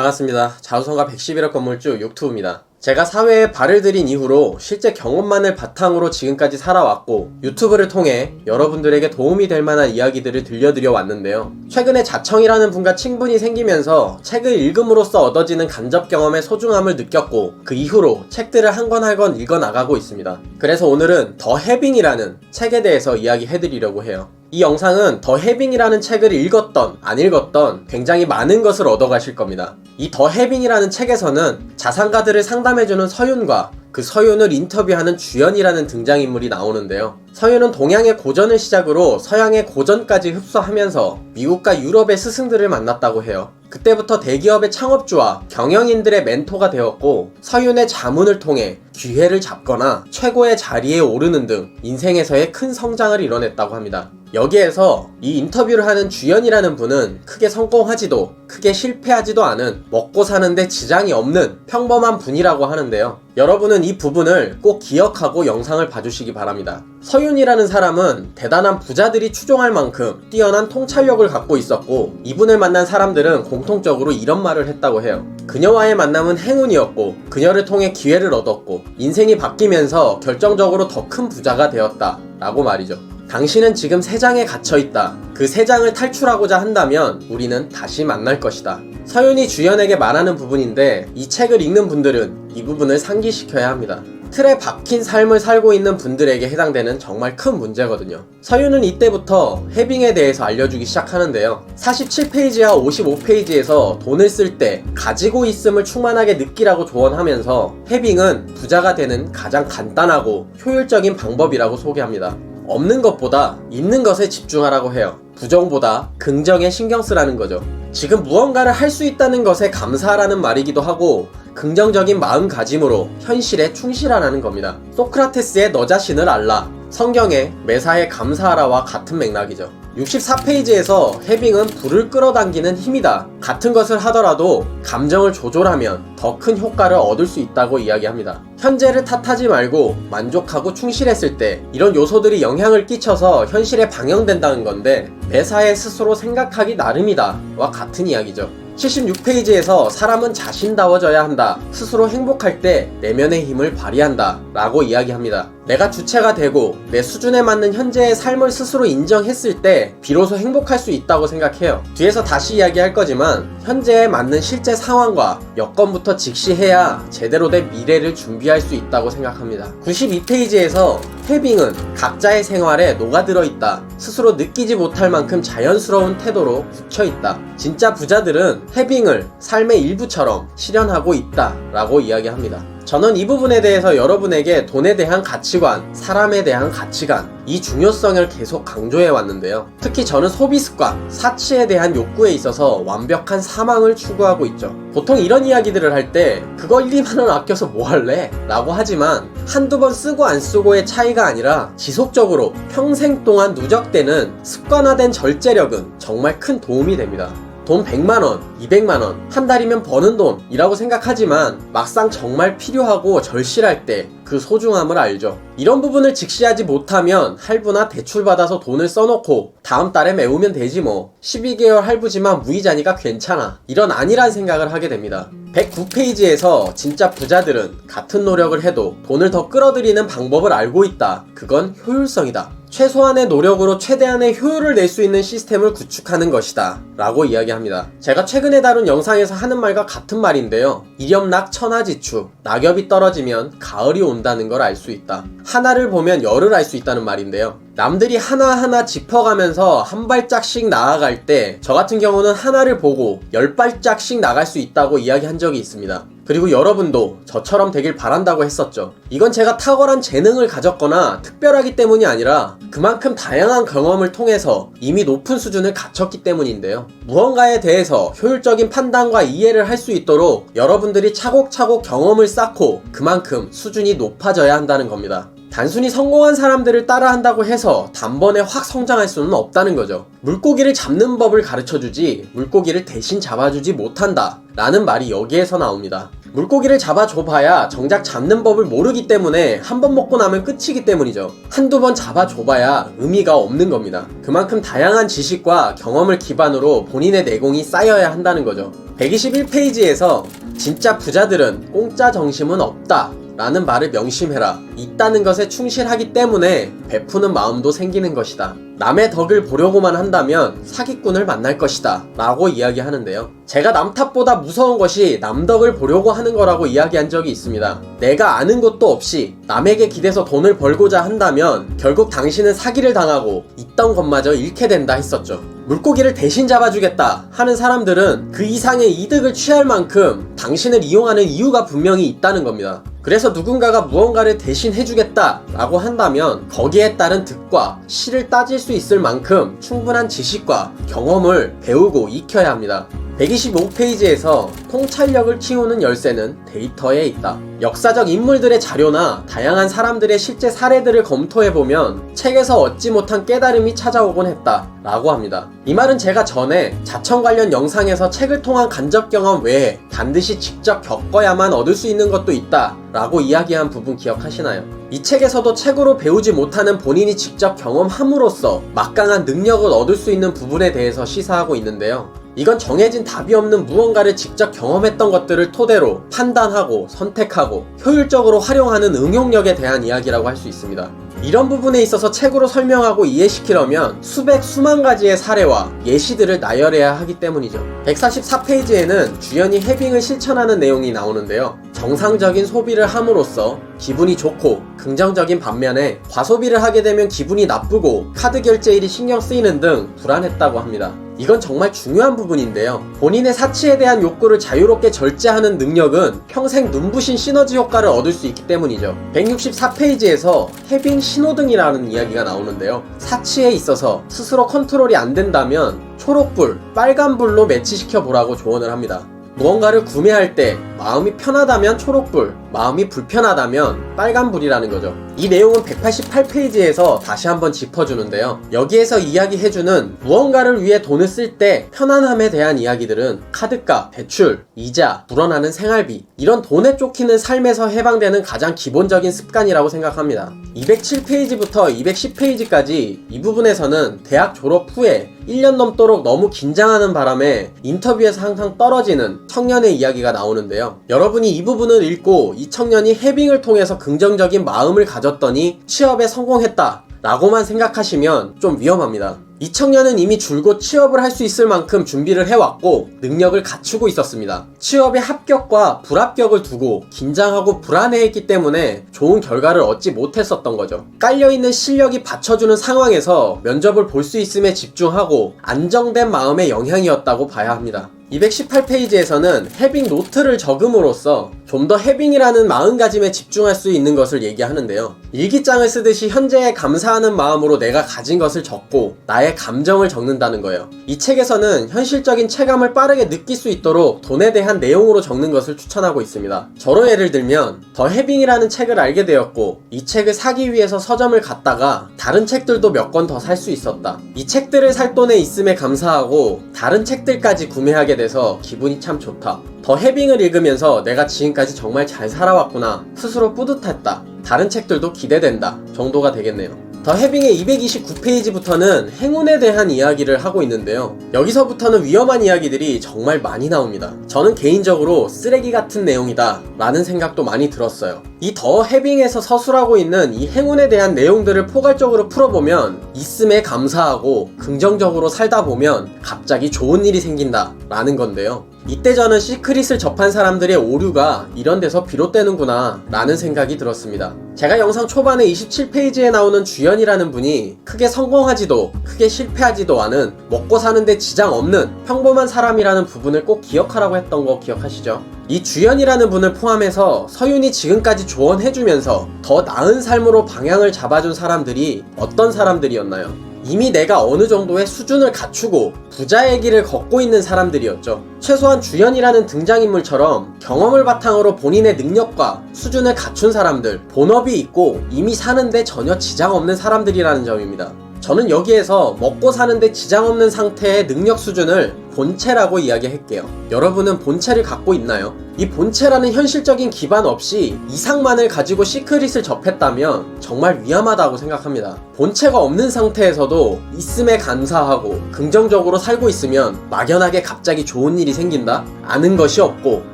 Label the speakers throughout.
Speaker 1: 반갑습니다. 자우성가 111억 건물주 육투입니다. 제가 사회에 발을 들인 이후로 실제 경험만을 바탕으로 지금까지 살아왔고 유튜브를 통해 여러분들에게 도움이 될 만한 이야기들을 들려드려 왔는데요. 최근에 자청이라는 분과 친분이 생기면서 책을 읽음으로써 얻어지는 간접 경험의 소중함을 느꼈고 그 이후로 책들을 한 권 한 권 읽어 나가고 있습니다. 그래서 오늘은 더 해빙이라는 책에 대해서 이야기해 드리려고 해요. 이 영상은 더 해빙이라는 책을 읽었던 안 읽었던 굉장히 많은 것을 얻어가실 겁니다. 이 더 해빙이라는 책에서는 자산가들을 상담해주는 서윤과 그 서윤을 인터뷰하는 주연이라는 등장인물이 나오는데요. 서윤은 동양의 고전을 시작으로 서양의 고전까지 흡수하면서 미국과 유럽의 스승들을 만났다고 해요. 그때부터 대기업의 창업주와 경영인들의 멘토가 되었고 서윤의 자문을 통해 기회를 잡거나 최고의 자리에 오르는 등 인생에서의 큰 성장을 이뤄냈다고 합니다. 여기에서 이 인터뷰를 하는 주연이라는 분은 크게 성공하지도 크게 실패하지도 않은 먹고 사는데 지장이 없는 평범한 분이라고 하는데요. 여러분은 이 부분을 꼭 기억하고 영상을 봐주시기 바랍니다. 서윤이라는 사람은 대단한 부자들이 추종할 만큼 뛰어난 통찰력을 갖고 있었고 이분을 만난 사람들은 공통적으로 이런 말을 했다고 해요. 그녀와의 만남은 행운이었고 그녀를 통해 기회를 얻었고 인생이 바뀌면서 결정적으로 더 큰 부자가 되었다 라고 말이죠. 당신은 지금 세 장에 갇혀 있다. 그 세 장을 탈출하고자 한다면 우리는 다시 만날 것이다. 서윤이 주연에게 말하는 부분인데 이 책을 읽는 분들은 이 부분을 상기시켜야 합니다. 틀에 박힌 삶을 살고 있는 분들에게 해당되는 정말 큰 문제거든요. 서윤은 이때부터 해빙에 대해서 알려주기 시작하는데요. 47페이지와 55페이지에서 돈을 쓸 때 가지고 있음을 충만하게 느끼라고 조언하면서 해빙은 부자가 되는 가장 간단하고 효율적인 방법이라고 소개합니다. 없는 것보다 있는 것에 집중하라고 해요. 부정보다 긍정에 신경 쓰라는 거죠. 지금 무언가를 할 수 있다는 것에 감사하라는 말이기도 하고 긍정적인 마음가짐으로 현실에 충실하라는 겁니다. 소크라테스의 너 자신을 알라. 성경의 매사에 감사하라와 같은 맥락이죠. 64페이지에서 해빙은 불을 끌어당기는 힘이다. 같은 것을 하더라도 감정을 조절하면 더 큰 효과를 얻을 수 있다고 이야기합니다. 현재를 탓하지 말고 만족하고 충실했을 때 이런 요소들이 영향을 끼쳐서 현실에 방영된다는 건데 매사에 스스로 생각하기 나름이다. 와 같은 이야기죠. 76페이지에서 사람은 자신다워져야 한다. 스스로 행복할 때 내면의 힘을 발휘한다. 라고 이야기합니다. 내가 주체가 되고 내 수준에 맞는 현재의 삶을 스스로 인정했을 때 비로소 행복할 수 있다고 생각해요. 뒤에서 다시 이야기할 거지만 현재에 맞는 실제 상황과 여건부터 직시해야 제대로 된 미래를 준비할 수 있다고 생각합니다. 92페이지에서 해빙은 각자의 생활에 녹아들어 있다. 스스로 느끼지 못할 만큼 자연스러운 태도로 굳혀 있다. 진짜 부자들은 해빙을 삶의 일부처럼 실현하고 있다. 라고 이야기합니다. 저는 이 부분에 대해서 여러분에게 돈에 대한 가치관, 사람에 대한 가치관, 이 중요성을 계속 강조해 왔는데요. 특히 저는 소비 습관, 사치에 대한 욕구에 있어서 완벽한 사망을 추구하고 있죠. 보통 이런 이야기들을 할 때 그거 1, 2만원 아껴서 뭐 할래? 라고 하지만 한두 번 쓰고 안 쓰고의 차이가 아니라 지속적으로 평생 동안 누적되는 습관화된 절제력은 정말 큰 도움이 됩니다. 돈 100만원, 200만원, 한 달이면 버는 돈이라고 생각하지만 막상 정말 필요하고 절실할 때 그 소중함을 알죠. 이런 부분을 직시하지 못하면 할부나 대출받아서 돈을 써놓고 다음 달에 메우면 되지 뭐. 12개월 할부지만 무이자니까 괜찮아. 이런 아니란 생각을 하게 됩니다. 109페이지에서 진짜 부자들은 같은 노력을 해도 돈을 더 끌어들이는 방법을 알고 있다. 그건 효율성이다. 최소한의 노력으로 최대한의 효율을 낼 수 있는 시스템을 구축하는 것이다. 라고 이야기합니다. 제가 최근 에 다룬 영상에서 하는 말과 같은 말인데요. 이렴락 천하지추. 낙엽이 떨어지면 가을이 온다는 걸 알 수 있다. 하나를 보면 열을 알 수 있다는 말인데요. 남들이 하나하나 짚어가면서 한 발짝씩 나아갈 때 저 같은 경우는 하나를 보고 열 발짝씩 나갈 수 있다고 이야기한 적이 있습니다. 그리고 여러분도 저처럼 되길 바란다고 했었죠. 이건 제가 탁월한 재능을 가졌거나 특별하기 때문이 아니라 그만큼 다양한 경험을 통해서 이미 높은 수준을 갖췄기 때문인데요. 무언가에 대해서 효율적인 판단과 이해를 할 수 있도록 여러분들이 차곡차곡 경험을 쌓고 그만큼 수준이 높아져야 한다는 겁니다. 단순히 성공한 사람들을 따라한다고 해서 단번에 확 성장할 수는 없다는 거죠. 물고기를 잡는 법을 가르쳐 주지 물고기를 대신 잡아주지 못한다. 라는 말이 여기에서 나옵니다. 물고기를 잡아줘봐야 정작 잡는 법을 모르기 때문에 한 번 먹고 나면 끝이기 때문이죠. 한두 번 잡아줘봐야 의미가 없는 겁니다. 그만큼 다양한 지식과 경험을 기반으로 본인의 내공이 쌓여야 한다는 거죠. 121페이지에서 진짜 부자들은 공짜 정심은 없다. 라는 말을 명심해라. 있다는 것에 충실하기 때문에 베푸는 마음도 생기는 것이다. 남의 덕을 보려고만 한다면 사기꾼을 만날 것이다. 라고 이야기하는데요. 제가 남 탓보다 무서운 것이 남 덕을 보려고 하는 거라고 이야기한 적이 있습니다. 내가 아는 것도 없이 남에게 기대서 돈을 벌고자 한다면 결국 당신은 사기를 당하고 있던 것마저 잃게 된다 했었죠. 물고기를 대신 잡아주겠다 하는 사람들은 그 이상의 이득을 취할 만큼 당신을 이용하는 이유가 분명히 있다는 겁니다. 그래서 누군가가 무언가를 대신 해주겠다 라고 한다면 거기에 따른 득과 실을 따질 수 있을 만큼 충분한 지식과 경험을 배우고 익혀야 합니다. 125페이지에서 통찰력을 키우는 열쇠는 데이터에 있다. 역사적 인물들의 자료나 다양한 사람들의 실제 사례들을 검토해보면 책에서 얻지 못한 깨달음이 찾아오곤 했다. 라고 합니다. 이 말은 제가 전에 자청 관련 영상에서 책을 통한 간접 경험 외에 반드시 직접 겪어야만 얻을 수 있는 것도 있다. 라고 이야기한 부분 기억하시나요? 이 책에서도 책으로 배우지 못하는 본인이 직접 경험함으로써 막강한 능력을 얻을 수 있는 부분에 대해서 시사하고 있는데요. 이건 정해진 답이 없는 무언가를 직접 경험했던 것들을 토대로 판단하고 선택하고 효율적으로 활용하는 응용력에 대한 이야기라고 할 수 있습니다. 이런 부분에 있어서 책으로 설명하고 이해시키려면 수백 수만 가지의 사례와 예시들을 나열해야 하기 때문이죠. 144페이지에는 주연이 해빙을 실천하는 내용이 나오는데요. 정상적인 소비를 함으로써 기분이 좋고 긍정적인 반면에 과소비를 하게 되면 기분이 나쁘고 카드 결제일이 신경 쓰이는 등 불안했다고 합니다. 이건 정말 중요한 부분인데요. 본인의 사치에 대한 욕구를 자유롭게 절제하는 능력은 평생 눈부신 시너지 효과를 얻을 수 있기 때문이죠. 164페이지에서 해빙 신호등이라는 이야기가 나오는데요. 사치에 있어서 스스로 컨트롤이 안 된다면 초록불, 빨간불로 매치시켜 보라고 조언을 합니다. 무언가를 구매할 때 마음이 편하다면 초록불, 마음이 불편하다면 빨간불이라는 거죠. 이 내용은 188페이지에서 다시 한번 짚어주는데요. 여기에서 이야기해주는 무언가를 위해 돈을 쓸 때 편안함에 대한 이야기들은 카드값, 대출, 이자, 불어나는 생활비, 이런 돈에 쫓기는 삶에서 해방되는 가장 기본적인 습관이라고 생각합니다. 207페이지부터 210페이지까지 이 부분에서는 대학 졸업 후에 1년 넘도록 너무 긴장하는 바람에 인터뷰에서 항상 떨어지는 청년의 이야기가 나오는데요. 여러분이 이 부분을 읽고 이 청년이 해빙을 통해서 긍정적인 마음을 가졌더니 취업에 성공했다. 라고만 생각하시면 좀 위험합니다. 이 청년은 이미 줄곧 취업을 할 수 있을 만큼 준비를 해왔고 능력을 갖추고 있었습니다. 취업의 합격과 불합격을 두고 긴장하고 불안해했기 때문에 좋은 결과를 얻지 못했었던 거죠. 깔려있는 실력이 받쳐주는 상황에서 면접을 볼 수 있음에 집중하고 안정된 마음의 영향이었다고 봐야 합니다. 218페이지에서는 해빙 노트를 적음으로써 좀 더 해빙이라는 마음가짐에 집중할 수 있는 것을 얘기하는데요. 일기장을 쓰듯이 현재에 감사하는 마음으로 내가 가진 것을 적고 나의 감정을 적는다는 거예요. 이 책에서는 현실적인 체감을 빠르게 느낄 수 있도록 돈에 대한 내용으로 적는 것을 추천하고 있습니다. 저로 예를 들면 더 해빙이라는 책을 알게 되었고 이 책을 사기 위해서 서점을 갔다가 다른 책들도 몇 권 더 살 수 있었다. 이 책들을 살 돈에 있음에 감사하고 다른 책들까지 구매하게 돼서 기분이 참 좋다. 더 해빙을 읽으면서 내가 지금까지 정말 잘 살아왔구나 스스로 뿌듯했다. 다른 책들도 기대된다 정도가 되겠네요. 더 해빙의 229페이지부터는 행운에 대한 이야기를 하고 있는데요. 여기서부터는 위험한 이야기들이 정말 많이 나옵니다. 저는 개인적으로 쓰레기 같은 내용이다 라는 생각도 많이 들었어요. 이 더 해빙에서 서술하고 있는 이 행운에 대한 내용들을 포괄적으로 풀어보면 있음에 감사하고 긍정적으로 살다 보면 갑자기 좋은 일이 생긴다 라는 건데요. 이때 저는 시크릿을 접한 사람들의 오류가 이런 데서 비롯되는구나 라는 생각이 들었습니다. 제가 영상 초반에 27페이지에 나오는 주연이라는 분이 크게 성공하지도 크게 실패하지도 않은 먹고 사는데 지장 없는 평범한 사람이라는 부분을 꼭 기억하라고 했던 거 기억하시죠? 이 주연이라는 분을 포함해서 서윤이 지금까지 조언해주면서 더 나은 삶으로 방향을 잡아준 사람들이 어떤 사람들이었나요? 이미 내가 어느 정도의 수준을 갖추고 부자의 길을 걷고 있는 사람들이었죠. 최소한 주연이라는 등장인물처럼 경험을 바탕으로 본인의 능력과 수준을 갖춘 사람들, 본업이 있고 이미 사는데 전혀 지장 없는 사람들이라는 점입니다. 저는 여기에서 먹고 사는데 지장 없는 상태의 능력 수준을 본체라고 이야기할게요. 여러분은 본체를 갖고 있나요? 이 본체라는 현실적인 기반 없이 이상만을 가지고 시크릿을 접했다면 정말 위험하다고 생각합니다. 본체가 없는 상태에서도 있음에 감사하고 긍정적으로 살고 있으면 막연하게 갑자기 좋은 일이 생긴다? 아는 것이 없고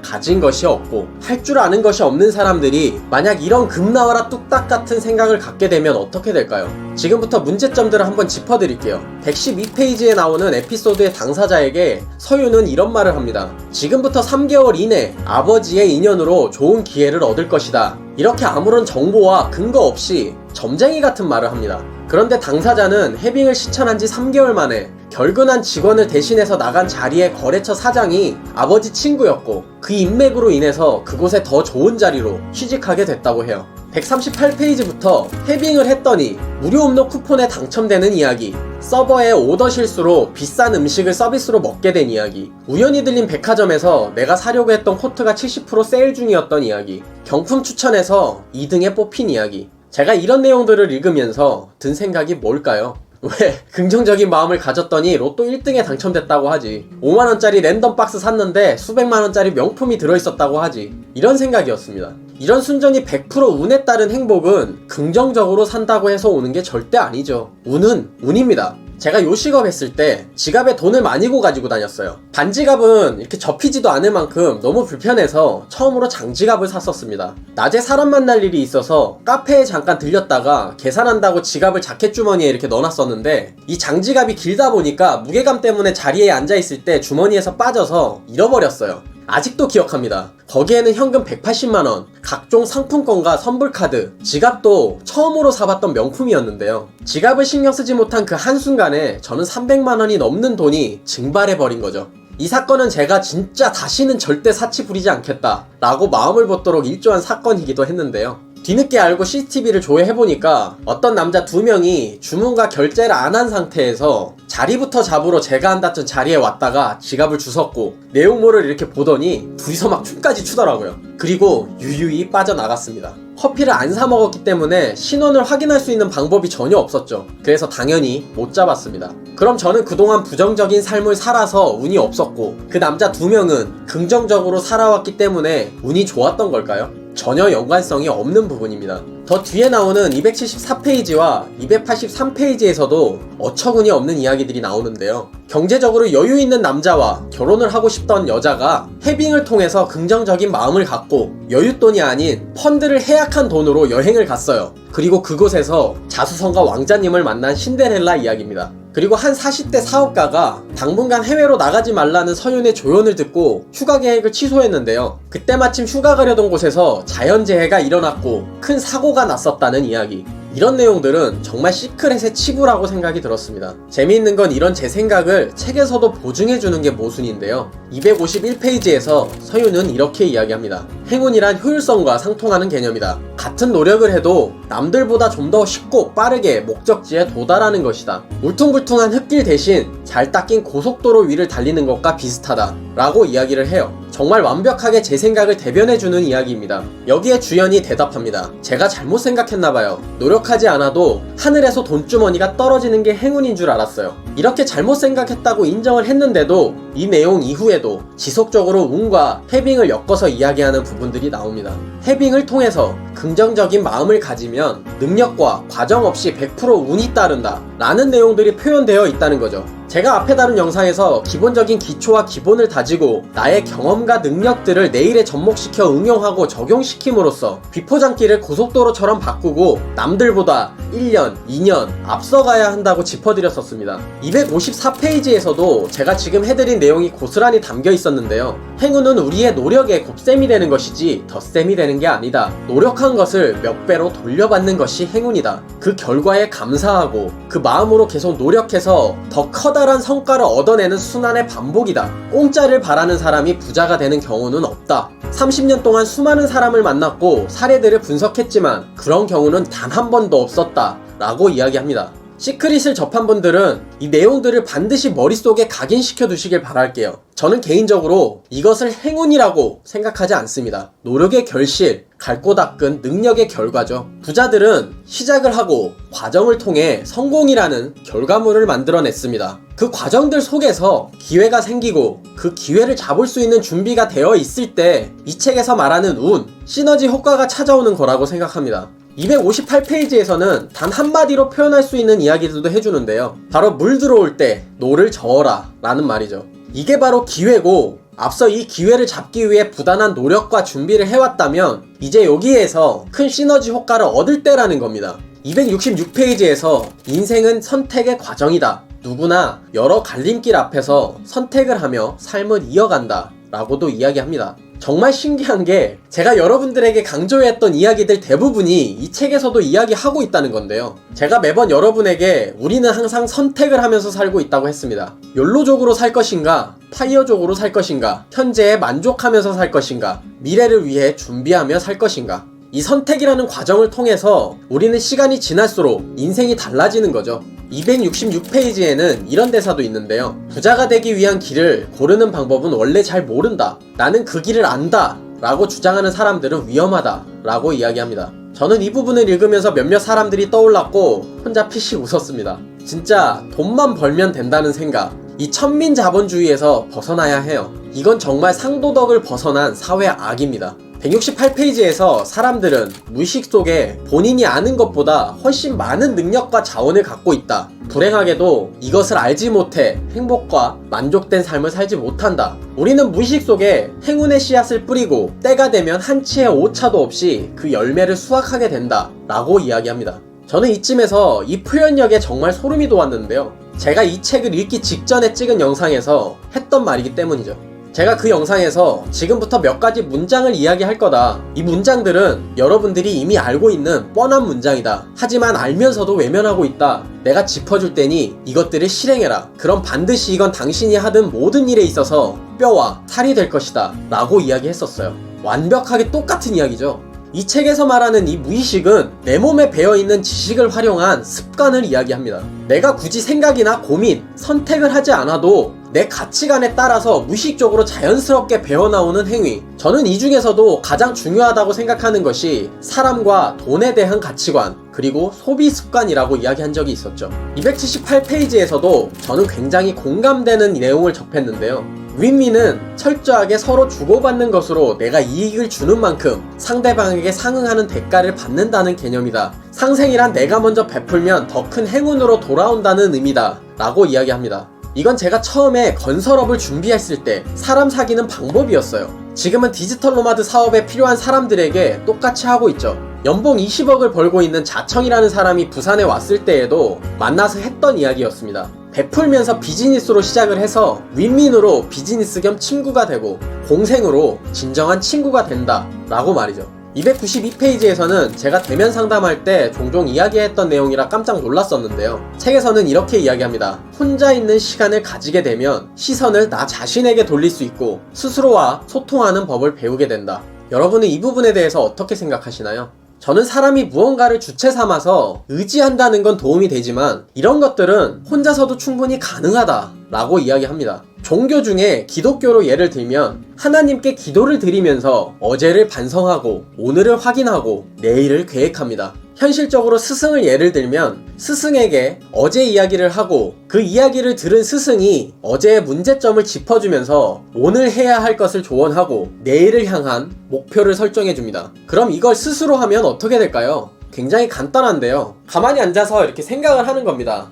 Speaker 1: 가진 것이 없고 할 줄 아는 것이 없는 사람들이 만약 이런 금 나와라 뚝딱 같은 생각을 갖게 되면 어떻게 될까요? 지금부터 문제점들을 한번 짚어드릴게요. 112페이지에 나오는 에피소드의 당사자에게 서유는 이런 말을 합니다. 지금부터 3개월 이내 아버지의 인연으로 좋은 기회를 얻을 것이다. 이렇게 아무런 정보와 근거 없이 점쟁이 같은 말을 합니다. 그런데 당사자는 해빙을 시천한 지 3개월 만에 결근한 직원을 대신해서 나간 자리의 거래처 사장이 아버지 친구였고 그 인맥으로 인해서 그곳에 더 좋은 자리로 취직하게 됐다고 해요. 138페이지부터 해빙을 했더니 무료 음료 쿠폰에 당첨되는 이야기 서버의 오더 실수로 비싼 음식을 서비스로 먹게 된 이야기 우연히 들린 백화점에서 내가 사려고 했던 코트가 70% 세일 중이었던 이야기 경품 추천에서 2등에 뽑힌 이야기 제가 이런 내용들을 읽으면서 든 생각이 뭘까요? 왜 긍정적인 마음을 가졌더니 로또 1등에 당첨됐다고 하지? 5만원짜리 랜덤 박스 샀는데 수백만원짜리 명품이 들어있었다고 하지? 이런 생각이었습니다. 이런 순전히 100% 운에 따른 행복은 긍정적으로 산다고 해서 오는 게 절대 아니죠. 운은 운입니다 제가 요식업 했을 때 지갑에 돈을 많이 고 가지고 다녔어요. 반지갑은 이렇게 접히지도 않을 만큼 너무 불편해서 처음으로 장지갑을 샀었습니다. 낮에 사람 만날 일이 있어서 카페에 잠깐 들렸다가 계산한다고 지갑을 자켓 주머니에 이렇게 넣어놨었는데 이 장지갑이 길다 보니까 무게감 때문에 자리에 앉아있을 때 주머니에서 빠져서 잃어버렸어요. 아직도 기억합니다. 거기에는 현금 180만원, 각종 상품권과 선불카드, 지갑도 처음으로 사봤던 명품이었는데요. 지갑을 신경 쓰지 못한 그 한순간에 저는 300만원이 넘는 돈이 증발해버린 거죠. 이 사건은 제가 진짜 다시는 절대 사치 부리지 않겠다 라고 마음을 벗도록 일조한 사건이기도 했는데요. 뒤늦게 알고 CCTV를 조회해보니까 어떤 남자 두 명이 주문과 결제를 안 한 상태에서 자리부터 잡으러 제가 앉았던 자리에 왔다가 지갑을 주웠고 내용물을 이렇게 보더니 둘이서 막 춤까지 추더라고요. 그리고 유유히 빠져나갔습니다. 커피를 안 사 먹었기 때문에 신원을 확인할 수 있는 방법이 전혀 없었죠. 그래서 당연히 못 잡았습니다. 그럼 저는 그동안 부정적인 삶을 살아서 운이 없었고 그 남자 두 명은 긍정적으로 살아왔기 때문에 운이 좋았던 걸까요? 전혀 연관성이 없는 부분입니다. 더 뒤에 나오는 274페이지와 283페이지에서도 어처구니 없는 이야기들이 나오는데요. 경제적으로 여유 있는 남자와 결혼을 하고 싶던 여자가 해빙을 통해서 긍정적인 마음을 갖고 여윳돈이 아닌 펀드를 해약한 돈으로 여행을 갔어요. 그리고 그곳에서 자수성가 왕자님을 만난 신데렐라 이야기입니다. 그리고 한 40대 사업가가 당분간 해외로 나가지 말라는 서윤의 조언을 듣고 휴가 계획을 취소했는데요. 그때 마침 휴가 가려던 곳에서 자연재해가 일어났고 큰 사고가 났었다는 이야기. 이런 내용들은 정말 시크릿의 치부라고 생각이 들었습니다. 재미있는 건 이런 제 생각을 책에서도 보증해주는 게 모순인데요. 251페이지에서 서유는 이렇게 이야기합니다. 행운이란 효율성과 상통하는 개념이다. 같은 노력을 해도 남들보다 좀 더 쉽고 빠르게 목적지에 도달하는 것이다. 울퉁불퉁한 흙길 대신 잘 닦인 고속도로 위를 달리는 것과 비슷하다. 라고 이야기를 해요. 정말 완벽하게 제 생각을 대변해주는 이야기입니다. 여기에 주연이 대답합니다. 제가 잘못 생각했나봐요. 노력 하지 않아도 하늘에서 돈주머니가 떨어지는 게 행운인 줄 알았어요. 이렇게 잘못 생각했다고 인정을 했는데도 이 내용 이후에도 지속적으로 운과 해빙을 엮어서 이야기하는 부분들이 나옵니다. 해빙을 통해서 긍정적인 마음을 가지면 능력과 과정 없이 100% 운이 따른다 라는 내용들이 표현되어 있다는 거죠. 제가 앞에 다룬 영상에서 기본적인 기초와 기본을 다지고 나의 경험과 능력들을 내일에 접목시켜 응용하고 적용시킴으로써 비포장길을 고속도로처럼 바꾸고 남들보다 1년, 2년 앞서가야 한다고 짚어드렸었습니다. 254페이지에서도 제가 지금 해드린 내용이 고스란히 담겨 있었는데요. 행운은 우리의 노력에 곱셈이 되는 것이지 덧셈이 되는 게 아니다. 노력한 것을 몇 배로 돌려받는 것이 행운이다. 그 결과에 감사하고 그 마음으로 계속 노력해서 더 커다란 성과를 얻어내는 순환의 반복이다. 공짜를 바라는 사람이 부자가 되는 경우는 없다. 30년 동안 수많은 사람을 만났고 사례들을 분석했지만 그런 경우는 단 한 번도 없었다. 라고 이야기합니다. 시크릿을 접한 분들은 이 내용들을 반드시 머릿속에 각인시켜 두시길 바랄게요. 저는 개인적으로 이것을 행운이라고 생각하지 않습니다. 노력의 결실, 갈고 닦은 능력의 결과죠. 부자들은 시작을 하고 과정을 통해 성공이라는 결과물을 만들어냈습니다. 그 과정들 속에서 기회가 생기고 그 기회를 잡을 수 있는 준비가 되어 있을 때 이 책에서 말하는 운, 시너지 효과가 찾아오는 거라고 생각합니다. 258페이지에서는 단 한마디로 표현할 수 있는 이야기들도 해주는데요. 바로 물 들어올 때 노를 저어라 라는 말이죠. 이게 바로 기회고 앞서 이 기회를 잡기 위해 부단한 노력과 준비를 해왔다면 이제 여기에서 큰 시너지 효과를 얻을 때라는 겁니다. 266페이지에서 인생은 선택의 과정이다. 누구나 여러 갈림길 앞에서 선택을 하며 삶을 이어간다. 라고도 이야기합니다. 정말 신기한 게 제가 여러분들에게 강조했던 이야기들 대부분이 이 책에서도 이야기하고 있다는 건데요. 제가 매번 여러분에게 우리는 항상 선택을 하면서 살고 있다고 했습니다. 욜로족으로 살 것인가, 파이어족으로 살 것인가, 현재에 만족하면서 살 것인가, 미래를 위해 준비하며 살 것인가. 이 선택이라는 과정을 통해서 우리는 시간이 지날수록 인생이 달라지는 거죠. 266페이지에는 이런 대사도 있는데요. 부자가 되기 위한 길을 고르는 방법은 원래 잘 모른다. 나는 그 길을 안다. 라고 주장하는 사람들은 위험하다. 라고 이야기합니다. 저는 이 부분을 읽으면서 몇몇 사람들이 떠올랐고 혼자 피식 웃었습니다. 진짜 돈만 벌면 된다는 생각. 이 천민 자본주의에서 벗어나야 해요. 이건 정말 상도덕을 벗어난 사회 악입니다. 168페이지에서 사람들은 무의식 속에 본인이 아는 것보다 훨씬 많은 능력과 자원을 갖고 있다. 불행하게도 이것을 알지 못해 행복과 만족된 삶을 살지 못한다. 우리는 무의식 속에 행운의 씨앗을 뿌리고 때가 되면 한치의 오차도 없이 그 열매를 수확하게 된다. 라고 이야기합니다. 저는 이쯤에서 이 표현력에 정말 소름이 돋았는데요. 제가 이 책을 읽기 직전에 찍은 영상에서 했던 말이기 때문이죠. 제가 그 영상에서 지금부터 몇 가지 문장을 이야기할 거다. 이 문장들은 여러분들이 이미 알고 있는 뻔한 문장이다. 하지만 알면서도 외면하고 있다. 내가 짚어줄 테니 이것들을 실행해라. 그럼 반드시 이건 당신이 하든 모든 일에 있어서 뼈와 살이 될 것이다. 라고 이야기했었어요. 완벽하게 똑같은 이야기죠. 이 책에서 말하는 이 무의식은 내 몸에 배어있는 지식을 활용한 습관을 이야기합니다. 내가 굳이 생각이나 고민, 선택을 하지 않아도 내 가치관에 따라서 무의식적으로 자연스럽게 배어나오는 행위. 저는 이 중에서도 가장 중요하다고 생각하는 것이 사람과 돈에 대한 가치관, 그리고 소비 습관이라고 이야기한 적이 있었죠. 278페이지에서도 저는 굉장히 공감되는 내용을 접했는데요. 윈윈은 철저하게 서로 주고받는 것으로 내가 이익을 주는 만큼 상대방에게 상응하는 대가를 받는다는 개념이다. 상생이란 내가 먼저 베풀면 더 큰 행운으로 돌아온다는 의미다. 라고 이야기합니다. 이건 제가 처음에 건설업을 준비했을 때 사람 사귀는 방법이었어요. 지금은 디지털 노마드 사업에 필요한 사람들에게 똑같이 하고 있죠. 연봉 20억을 벌고 있는 자청이라는 사람이 부산에 왔을 때에도 만나서 했던 이야기였습니다. 베풀면서 비즈니스로 시작을 해서 윈윈으로 비즈니스 겸 친구가 되고 공생으로 진정한 친구가 된다 라고 말이죠. 292페이지에서는 제가 대면 상담할 때 종종 이야기했던 내용이라 깜짝 놀랐었는데요. 책에서는 이렇게 이야기합니다. 혼자 있는 시간을 가지게 되면 시선을 나 자신에게 돌릴 수 있고 스스로와 소통하는 법을 배우게 된다. 여러분은 이 부분에 대해서 어떻게 생각하시나요? 저는 사람이 무언가를 주체 삼아서 의지한다는 건 도움이 되지만 이런 것들은 혼자서도 충분히 가능하다 라고 이야기합니다. 종교 중에 기독교로 예를 들면 하나님께 기도를 드리면서 어제를 반성하고 오늘을 확인하고 내일을 계획합니다. 현실적으로 스승을 예를 들면 스승에게 어제 이야기를 하고 그 이야기를 들은 스승이 어제의 문제점을 짚어주면서 오늘 해야 할 것을 조언하고 내일을 향한 목표를 설정해 줍니다. 그럼 이걸 스스로 하면 어떻게 될까요? 굉장히 간단한데요. 가만히 앉아서 이렇게 생각을 하는 겁니다.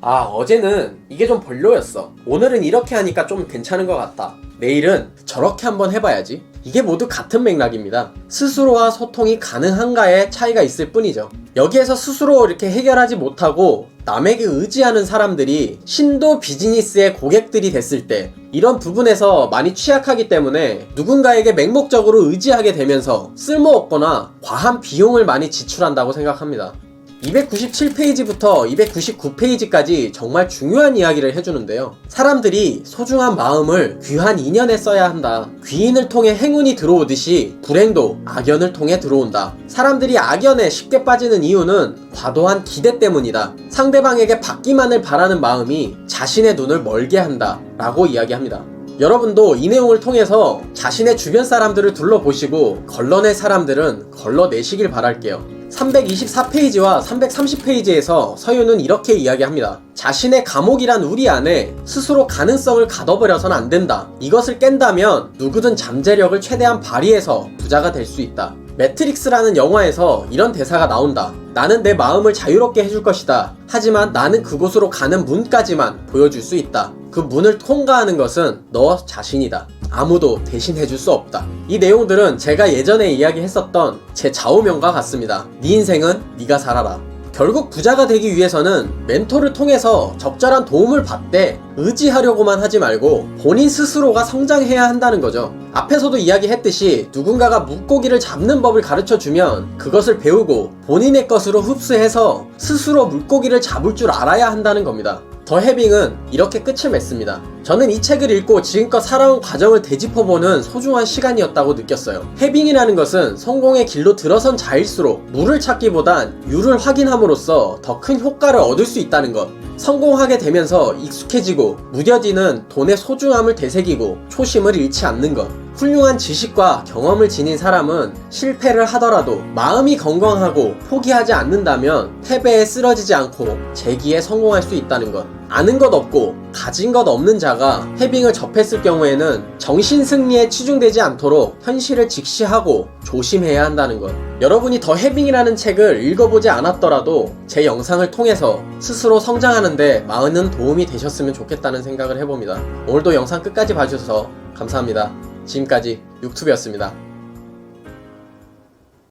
Speaker 1: 아, 어제는 이게 좀 별로였어. 오늘은 이렇게 하니까 좀 괜찮은 것 같다. 내일은 저렇게 한번 해봐야지. 이게 모두 같은 맥락입니다. 스스로와 소통이 가능한가의 차이가 있을 뿐이죠. 여기에서 스스로 이렇게 해결하지 못하고 남에게 의지하는 사람들이 신도 비즈니스의 고객들이 됐을 때 이런 부분에서 많이 취약하기 때문에 누군가에게 맹목적으로 의지하게 되면서 쓸모없거나 과한 비용을 많이 지출한다고 생각합니다. 297페이지부터 299페이지까지 정말 중요한 이야기를 해주는데요. 사람들이 소중한 마음을 귀한 인연에 써야 한다. 귀인을 통해 행운이 들어오듯이 불행도 악연을 통해 들어온다. 사람들이 악연에 쉽게 빠지는 이유는 과도한 기대 때문이다. 상대방에게 받기만을 바라는 마음이 자신의 눈을 멀게 한다. 라고 이야기합니다. 여러분도 이 내용을 통해서 자신의 주변 사람들을 둘러보시고 걸러낼 사람들은 걸러내시길 바랄게요. 324페이지와 330페이지에서 서유는 이렇게 이야기합니다. 자신의 감옥이란 우리 안에 스스로 가능성을 가둬버려선 안 된다. 이것을 깬다면 누구든 잠재력을 최대한 발휘해서 부자가 될 수 있다. 매트릭스라는 영화에서 이런 대사가 나온다. 나는 내 마음을 자유롭게 해줄 것이다. 하지만 나는 그곳으로 가는 문까지만 보여줄 수 있다. 그 문을 통과하는 것은 너 자신이다. 아무도 대신해줄 수 없다. 이 내용들은 제가 예전에 이야기했었던 제 좌우명과 같습니다. 네 인생은 네가 살아라. 결국 부자가 되기 위해서는 멘토를 통해서 적절한 도움을 받되 의지하려고만 하지 말고 본인 스스로가 성장해야 한다는 거죠. 앞에서도 이야기했듯이 누군가가 물고기를 잡는 법을 가르쳐 주면 그것을 배우고 본인의 것으로 흡수해서 스스로 물고기를 잡을 줄 알아야 한다는 겁니다. 더 해빙은 이렇게 끝을 맺습니다. 저는 이 책을 읽고 지금껏 살아온 과정을 되짚어보는 소중한 시간이었다고 느꼈어요. 해빙이라는 것은 성공의 길로 들어선 자일수록 물을 찾기보단 유를 확인함으로써 더 큰 효과를 얻을 수 있다는 것. 성공하게 되면서 익숙해지고 무뎌지는 돈의 소중함을 되새기고 초심을 잃지 않는 것. 훌륭한 지식과 경험을 지닌 사람은 실패를 하더라도 마음이 건강하고 포기하지 않는다면 패배에 쓰러지지 않고 재기에 성공할 수 있다는 것. 아는 것 없고 가진 것 없는 자가 해빙을 접했을 경우에는 정신 승리에 치중되지 않도록 현실을 직시하고 조심해야 한다는 것. 여러분이 더 해빙이라는 책을 읽어보지 않았더라도 제 영상을 통해서 스스로 성장하는데 많은 도움이 되셨으면 좋겠다는 생각을 해봅니다. 오늘도 영상 끝까지 봐주셔서 감사합니다. 지금까지 육투비였습니다.